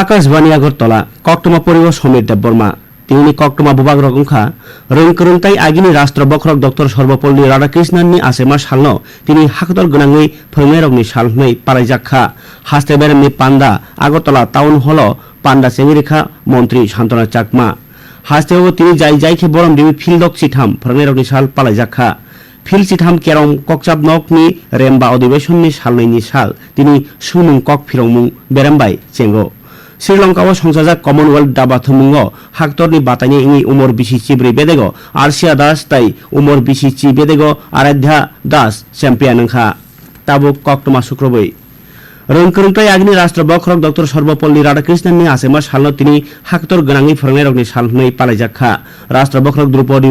আকাশবাণী আগরতলা কক্টমা পরিবার সমীর দেববর্মা। তিনি কক্টমা ভূভাগ রকমখা রংকরন্তাই আগিনী রাষ্ট্র বখরক ডক্টর সর্বপল্লী রাধাকৃষ্ণান রাধাকৃষ্ণননি আসেমা সালন তিনি হাকদর গনাঙ্গই ফরমে রকনি সালনই পারাইজাক্ষা হাস্তেবের বেরমি পান্ডা আগরতলা টাউন হল পান্ডা চেঙ্গিরেখা মন্ত্রী শান্তনা চাকমা। হাস্তেও তিনি যাই যাই খে বরম দিবি ফিল্ডক সিঠাম ফরমে রকনি সাল পালাই পালাইজাক্ষা ফিল চিঠাম কেরম ককচাপ নক নি রেম্বা অধিবেশননি সালনৈনি সাল তিনি সুমুং কক ফিরংমুং বেরেম্বাই চেঙ্গো। শ্রীলঙ্কাও সংসাজাক কমনওয়েলথ দাবাথমুঙ্গ হাক্তরনি বাতানি ইঙ্গি উমর বিশি চিব্রি বেদেগ আরশিয়া দাস তাই উমর বিশি চি বেদেগ আরাধ্যা দাস চ্যাম্পিয়ন খা তাবুক কক্টমা শুক্রবৈ रङकरिङटाई आगनि राष्ट्र राधाकृष्णननि आसेमा साल्न तिनी हाक्तर गनाङि फोरोंनाय रगनि साल्नै पालायजाखा राष्ट्र बख्रक द्रौपदी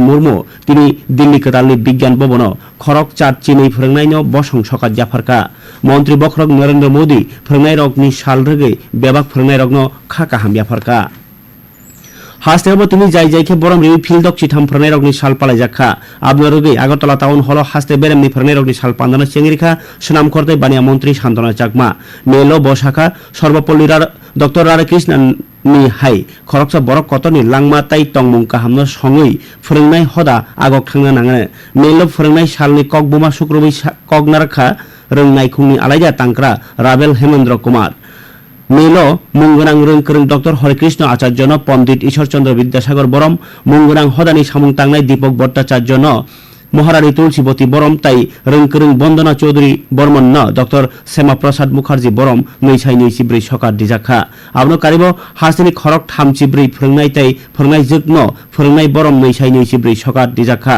दिल्ली कतालनि विज्ञान भवन खरक चाट चिनै फोरोंनायन बसं सकात जाफारखा मन्त्री बख्रक नरेन्द्र मोदी फोरोंनाय रगनि साल रगै बेबाग फोरोंनाय रगन खाका हाम जाफारखा হাস্তেব তুমি যাই যাইকে বরম রেবি দক চিঠাম ফ্রনের অগ্নি সাল পালাই যাখা আবনার রোগে আগরতলা টাউন হল, হাসতে বেরেমনি ফ্রনের অগ্নি শাল পান্দানা চেঙ্গিরিখা সুনাম করতে বানিয়া মন্ত্রী শান্তনা চাকমা মেলো বসাখা সর্বপল্লীরার ডক্টর রাধাকৃষ্ণ নি হাই। খরকসা বরক কত নি লাংমা তাই টংমুং কাহামন সঙ্গই। ফোরেংনাই হদা, আগক থাংনা নাঙে মেলো ফোরেংনাই সালনি কক বোমা শুক্রবই কক নারখা। রংনাই খুংনি আলাইজা তাংকরা রাবেল হেমেন্দ্র কুমার। মেল, মঙ্গরাং রংকরং ডক্টর হরেকৃষ্ণ আচার্য ন, পণ্ডিত ঈশ্বরচন্দ্র বিদ্যাসাগর বরম, মঙ্গরাং হদানি সামুং সামংতাংলাই দীপক ভট্টাচার্য ন, মহারানী তুলসীবতী বরম তাই রংকরং বন্দনা চৌধুরী বর্মন ন, ডক্টর শ্যামাপ্রসাদ মুখার্জী বরম নৈছাই নৈচিব্রী সকার ডিজাখা। আবনো কারিব হাসিনী খরক থাম চিব্রী ফোরংনাই তাই ফোরংনাই যুগ্ন, ফোরংনাই বরম নৈছাই নৈচিব্রী সকার ডিজাখা।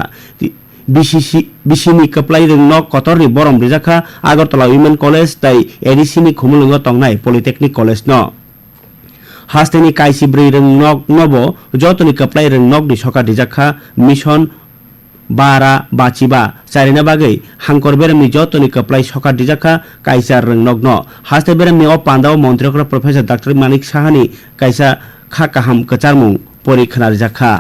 bisini kaplai ring nok kotor ni borom rijaka agartala women college tai edisini khumulungo tongnai polytechnic college no hasteni kaisibri ring nok nobo jotoni kaplai ring nok ni soka rijaka mission বারা বাচিবা চারিনা বাগৈ হাংকর বেরামনি যতনি কপ্লাই সকা ডিজাখা কাইসার রংনগ্ন হাস্তে বেরামনি অ পান্দাও মন্ত্রকরা প্রফেসর ডাক্তার মানিক সাহানি কাইসা খা কাহাম কচারমুং পরীক্ষণার জাখা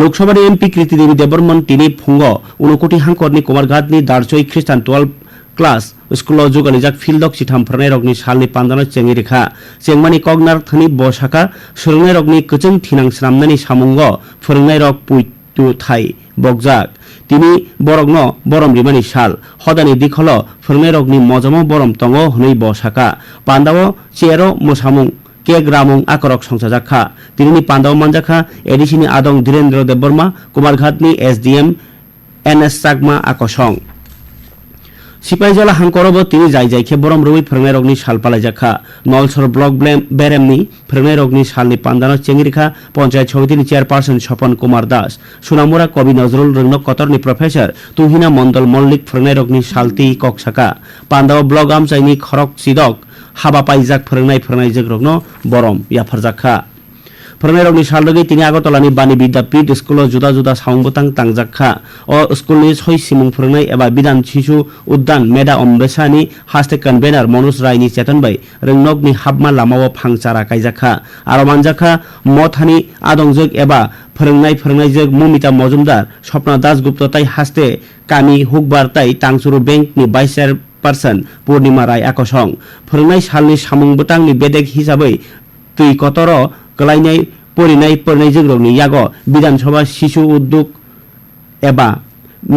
লোকসভার এমপি কৃতি দেবী દેવી তিনি ফুঙ্গ, উনকোটি ઉનકોટી હાંકરની કુમારઘાતની দার্চই খ্রিস্টান টুয়েলভ ক্লাস স্কুল জোগালিজাক ফিল্ডক, চিঠাম ফ্রানাই রগ্নি সালনি পান্দানো চেঙ্গি রেখা চেংমানি কগনার থানি বসাকা সোলংনাই রগ্নি কচং থিনাং সামনানি সামুঙ্গ ফোরংনাই রগ পুইতু থাই বকজাক তিনি বরগ্ন বরম রিমানি সাল হদানি দিক হল ফোরংনাই রগনি মজম বরম তঙ্গ হনই বসাকা। পান্দাও চেয়ারও মসামুং কে গ্রামং আকরক সংসা যাক্ষা তিনি পান্ডাও মানজাখা, এডিসিনি আদং ধীরেন্দ্র দেববর্মা, কুমারঘাতনি এসডিএম এন এস চাকমা আকসং সিপাহীজলা হাংকরব তিনি যাই যাই খে বরম রবি ফ্রেমের অগ্নি শাল পালাই যাখা নলসর ব্লক বেরেমনি ফ্রেমের অগ্নি শালনি পান্ডানো চেঙ্গিরিখা, পঞ্চায়েত সমিতির চেয়ারপারসন স্বপন কুমার দাস, সুনামুরা কবি নজরুল রঙ্গ কতরনি প্রফেসর, তুহিনা মন্ডল মল্লিক ফ্রেমের অগ্নি শালতি ককসাকা পান্ডাও ব্লক আমচাইনি খরক সিদক हाबाफारिजाक फोरोंनाय फोरोंनायजों रग्न बरम याफारजाखा फोरोंनाय रावनि सालदगै तिनि आगरतलानि बानि बिद्यापिठ स्कुलाव जुदा जुदा सावंबोतां तांजाखा अ स्कुलनि सय सिमुं फोरोंनाय एबा बिधान शिशु उद्यान मेदा अम्बेसानि हास्टे कन्भेनार मनोज रायनि चेतनबाई रोंनगनि हाबमा लामाव फांचारा कायजाखा आरो मानजाखा मथानि आदंजोग एबा फोरोंनाय फोरोंनायजों ममिता मजुमदार स्वप्ना दासगुप्त ताई हास्टे कामि हुकबार ताई तांसुरु बेंकनि भाइस पार्सन पूर्णिमा राय आकशं फोरोंनाय सालनि सामुंबो तांनि बेदेग हिसाबै তুই কতর কলাইনাই পরিনাই পরিনাইजों रौनि याग' বিধানসভা শিশু উদ্যোগ एबा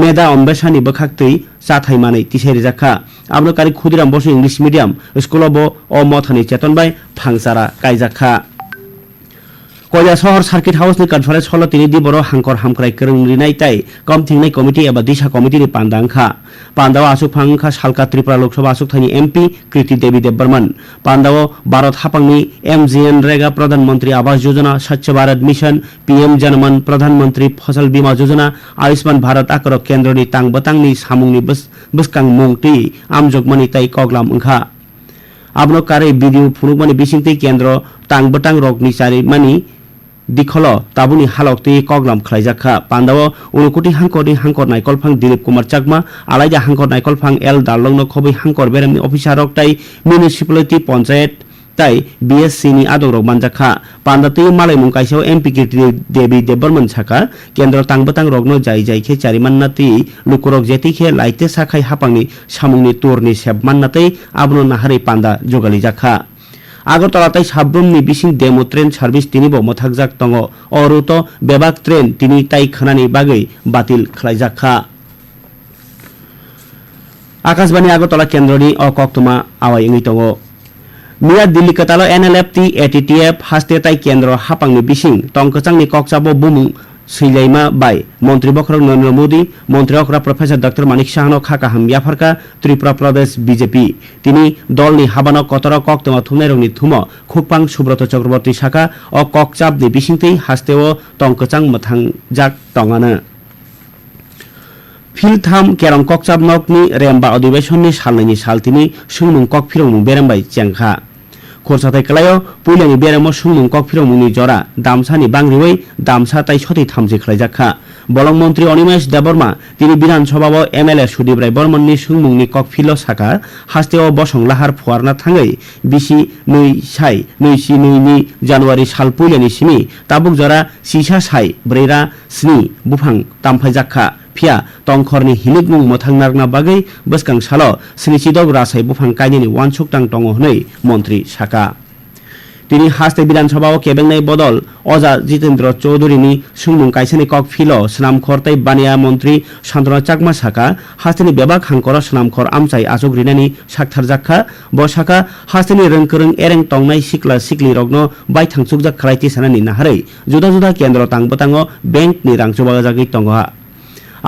মেধা অম্বেষানি বখাক্তই চাথাই মানে তিসেরি জাখা। আমরা কারি Khudiram Basu English medium school of অমথানি চেতন বাই ফাংসারা কাইজাখা। কয়লা শহর সার্কিট হাউসনি কনফারেন্স হল তিনি দিবর হাংকর হামক্রাই করংরিনাই তাই। কম থিংনাই কমিটি এবা দিশা কমিটিনি পান্দাংখা পান্দাও আসুক ফাংখা সালকা ত্রিপুরা লোকসভা আসুক থানি এমপি কৃতি দেবী দেববর্মন। পান্দাও ভারত হাপাংনি এমজিএন রেগা প্রধানমন্ত্রী আবাস যোজনা, স্বচ্ছ ভারত মিশন পিএম জনমন প্রধানমন্ত্রী ফসল বীমা যোজনা, আয়ুষ্মান ভারত আকরক কেন্দ্রনি তাংবতাংনি সামুংনি বসকাং মুংটি আমজগমনি তাই কগলাম ওংখা আবনো কারে বিডিও ফুনুকমানি বিসিংতি কেন্দ্র তাংবতাং রগনি চারিমানি দিখল তাবুনি হালকতি কগলাম খাইজাখা পান্দাও উনকুটি হাংকরনি হাংকর নাইকলফাং দিলীপ কুমার চাকমা আলাইজা হাংকর নাইকলফাং এল দারলংনো খবৈ হাংকর বেরেমনি অফিসারক তাই মিউনিসিপালিটি পঞ্চায়েত তাই BSc ni adorok manjakha pandati malai mung kaisao mp kirti debi debarman saka kendro tangbotang rokno jai jai khe charimannati lukurok jeti khe laite sakhai hapangni samungni turni sebmannatei abno nahari panda jogali আগরতলাতাই সাব্যমনি বিশিন demo train service তিনি বো মথাকজাক তঙ্গ অরুত, বেবাক train তিনি তাই খানানি বাগে বাতিল খালাইজাখা আকাশবাণী আগরতলা কেন্দ্রনি অকক্তমা আওয়াই ইঙ্গি তঙ্গ। মিয়া দিল্লি কাতালো, এনএলএফ টি এটিটিএফ হাস্তে তাই কেন্দ্র হাপাংনি বিশিং টংকচাংনি ককচাবো, বুমুং सैलाइमा बाय मन्त्री बखरक नरेन्द्र मोदी মন্ত্রী অকরা প্রফেসর ডক্টর মানিক সাহানো খাকা হামবিয়াফারকা ত্রিপুরা প্রদেশ বিজেপি তিনি দলনি হাবানো কতর কক্তমা থুমনাইরংনি থুম খুকপাং সুব্রত চক্রবর্তী শাখা ও ককচাবনি বিসিংতেই হাস্তেও টংকচাং মথাং জাক টঙানো फिल्थाम केरं ककचाब नकनि रेम्बा अधिवेशननि सालनायनि सालथिनि सुंमुं कक फिरंमुं बेरामबाय चेंखा खरसाथाय khorsatai kalayo puilani beramo sungmung kokphiromu jora damsani bangriwei damsa tai soti thamji khlaijakha বলং মন্ত্রী অনিমেষ দেববর্মা, তিনি বিধানসভা ও এমএলএ সুদীপ রায় বর্মন বর্মননি সুংমুংনি ককফিল শাখা হাস্তে ও বসং লাহার ফোয়ার না থাঙ্গই, বিশি নই সাই নইসি নইনি জানুয়ারি সাল পুইলেনি সিমি, তাবুক জরা, সিসা সাই, ব্রেরা, স্নি, বুফাং, তামফাই জাক্ষা phia tongkhorni hilikmung mothangnarakna bagwi bwskang salo sinichidok rasai buphang kainini wanchuktang tongo hwnwi মন্ত্রী শাখা তিনি হাস্তে বিধানসভা ও কেবেংনাই বদল অজা জিতেন্দ্র চৌধুরীনি সুমুং কাইসানি কক ফিল সনাম খরতাই বানিয়া মন্ত্রী সান্তনা চাকমা শাখা হাস্তিনি বেবাক হাঙ্কর সনাম খর আমচাই আজগ রিনানি সাকথার জাক্ষা ব শাখা হাস্তিনি রংকরং এরেং টংনাই সিকলা সিকলি রগ্ন বাই থাংচুক জাক্ষারাইতি সানানি নাহারাই জুদা জুদা কেন্দ্র তাংবতাঙ্গ ব্যাংকনি রাংচুবাগা জাগি টংহা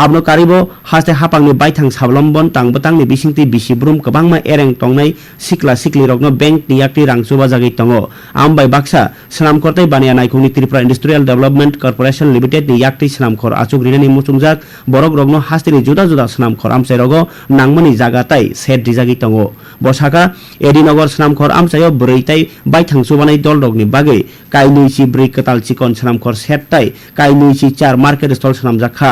abno karibo haste hapangni baithang sablambon tangbotangni bisingti bisibrum kwbangma ereng tongnai sikla sikli rokno bank ni yakti rangchuba jagui tongo ambai baksa swnamkortai baniya naikungni tripura industrial development corporation limited ni yakti swnamkhor achuk rinani muchungjak borok rokno hasteni juda juda swnamkhor amchai rogo nangmani jaga tai set rijagui tongo bosaka edinogor swnamkhor amchaio bwrui tai baithang chubanai dol rokni bagui kainui bri katal chikon swnamkhor set tai kainui চার market স্থল swnamjakha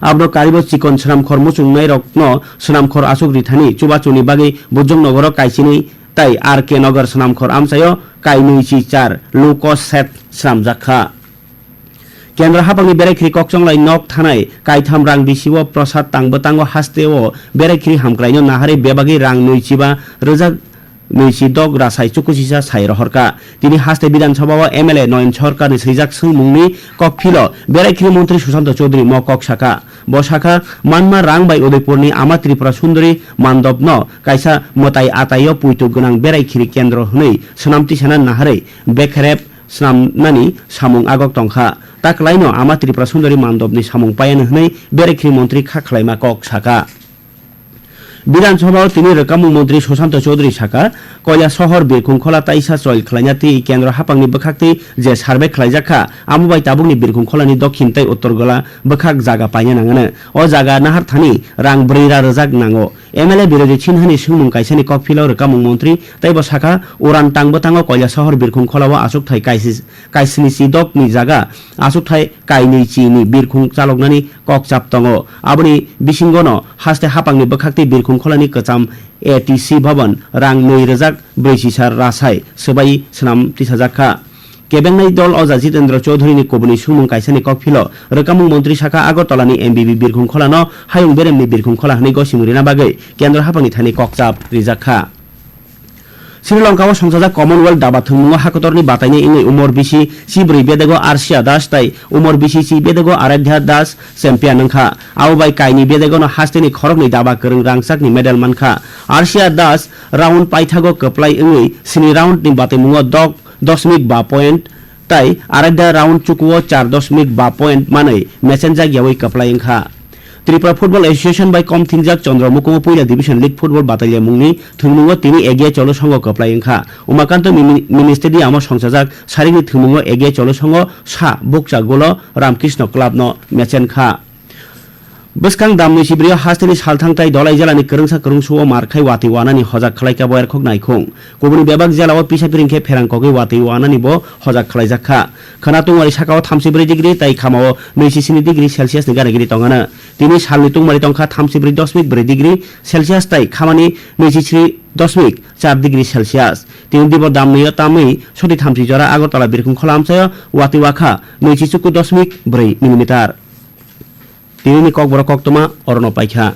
abno karibo chikon swnamkhor muchungnai rokno swnamkhor achuk rithani chubachuni bagui bujong nogoro kaisini tai R K Nagar স্নামখর আমসায় কাইনুইচি চার। Low cost set স্নামজাখা কেন্দ্র হাপাংনি বেরাইখ্রি ককচংলাই knock থানায় কাইথাম রাং বিসিও প্রসাদ তাংবো তাঙ্গ হাস্তেও বেরাইখ্রি হামক্রাইনো নাহারে বেবাগি রাং নৈচিবা রোজা नैसि दग रासाय चुकुसिसा सायर हरका তিনি হাসতে বিধানসভা ও এমএলএ নয়ন সরকার শ্রীজাক সিং মুংনি ককফিল বেড়াইখিল মন্ত্রী সুশান্ত চৌধুরী ম কক শাখা ব শাখা মানমা রাংবাই উদয়পুরনি আমা ত্রিপুরা সুন্দরী মান্দব ন কাইসা মতাই আতাইয় পুইতু গোনাং বেড়াইখিরি কেন্দ্র হই সনামতি সেনা নাহারে বেখরেব স্নামনানি সামুং আগক টংখা তাকলাইন আমা ত্রিপুরা সুন্দরী মান্দবনি সামুং পায়ান হই বেড়াইখিরি মন্ত্রী খাখলাইমা কক শাখা বিধানসভাও তিনি রকামু মন্ত্রী সুশান্ত চৌধুরী শাখা, কয়লা শহর বিরখুংখলা তাইসা চয়েল খালাইনাতি কেন্দ্র হাপাংনি বখাকতি, যে সার্ভে খালাইজাখা আমুবাই তাবুকনি বিরখুংখলানি দক্ষিণ তাই উত্তর গলা বখাক জায়গা পাইনে নাঙানো। ও জায়গা নাহার থানি, রাং एमाले विरोधी छिनहानि सुमुङ काइसानि कफिल र कामुङ मन्त्री तैब शाखा ओरान टाङबो ताङो कयला सहर बिरखुं खलाव आसुक थाइ काइसिस काइसिनि सिदक नि जागा आसुक थाइ काइनि चिनि बिरखुं चालकनानि কক चाप तङो आबनि बिसिंगन हास्ते हापांनि बखाक्ति बिरखुं खलानि कचाम एटिसि भवन रां नै रोजाक ब्रैसिसार रासाय सोबाई सोनाम तिसाजाखा কেবেংনাই দল অজা জিতেন্দ্র চৌধুরীনি কবনি সুমুং কাইসানি ককফিল রকামুং মন্ত্রী শাখা আগরতলানি এমবিবি বিরখুং খলানো হায়ুং বেরেমনি বিরখুং খলা হানি গসিমুরিনা বাগৈ কেন্দ্র হাপানি থানি ককচাপ রিজাখা শ্রীলঙ্কাও সংসদা কমনওয়েলথ দাবা থুমুঙ্গ হাকতরনি বাতাইনি ইংনি উমর বিসি সিব্রি বেদেগো আরসিয়া দাস তাই উমর বিসি সি বেদেগো আরাধ্যা দাস চ্যাম্পিয়ন নংখা। আউবাই কাইনি বেদেগো হাস্তেনি খরকনি দাবা করং রাংসাকনি মেডেল মানখা। আরসিয়া দাস রাউন্ড পাইথাগো কপ্লাই ইংই সিনি রাউন্ডনি বাতাইমুঙ্গ দক দশমিক বা পয়েন্ট তাই আরাধ্যা রাউন্ড চুকুও চার দশমিক বা পয়েন্ট মানে মেসেন জায়গাওই কপ্লাই ইংখা ত্রিপুরা ফুটবল এসোসিয়েশন বাই কম থিনজাক চন্দ্র মুকুম পইলা ডিভিশন লিগ ফুটবল বাতালিয়া মুংনি থুমুঙ্গ তিনি এগিয়ে চলো সঙ্গ কপ্লাই ইংখা উমাকান্ত মিনি স্টেডিয়াম সংসাজাক সারিনি থুমুঙ্গ এগিয়ে চলো সঙ্গ সা বুকচা গোল রামকৃষ্ণ ক্লাব ন মেচেন খা bwskang damni sibrio hastini salthangtai dolai jelani kwrwngsa kwrwngsuo markhai watui wanani hojak khlaika bo erkhok naikung kubuni bebak jelao pisapiringkhe pherangkogui watui wanani bo hojak khlaijakha khanatung sakao thamsibri degree tei khamao neichini degree celsius ni garigiri tongana tini salni tungmari tongkha thamsibri dosmik bri degree celsius tei khamani neichini দশমিক চার degree Celsius তিন দিব দাম নিয়ে তামই সতী থামসি জরা আগরতলা বীরকুম খোলামসায় ওয়াতিওয়াখা নৈচি চুকু দশমিক ব্রই millimetre তিনি cock বড় কক্তমা অরণ পাইখা।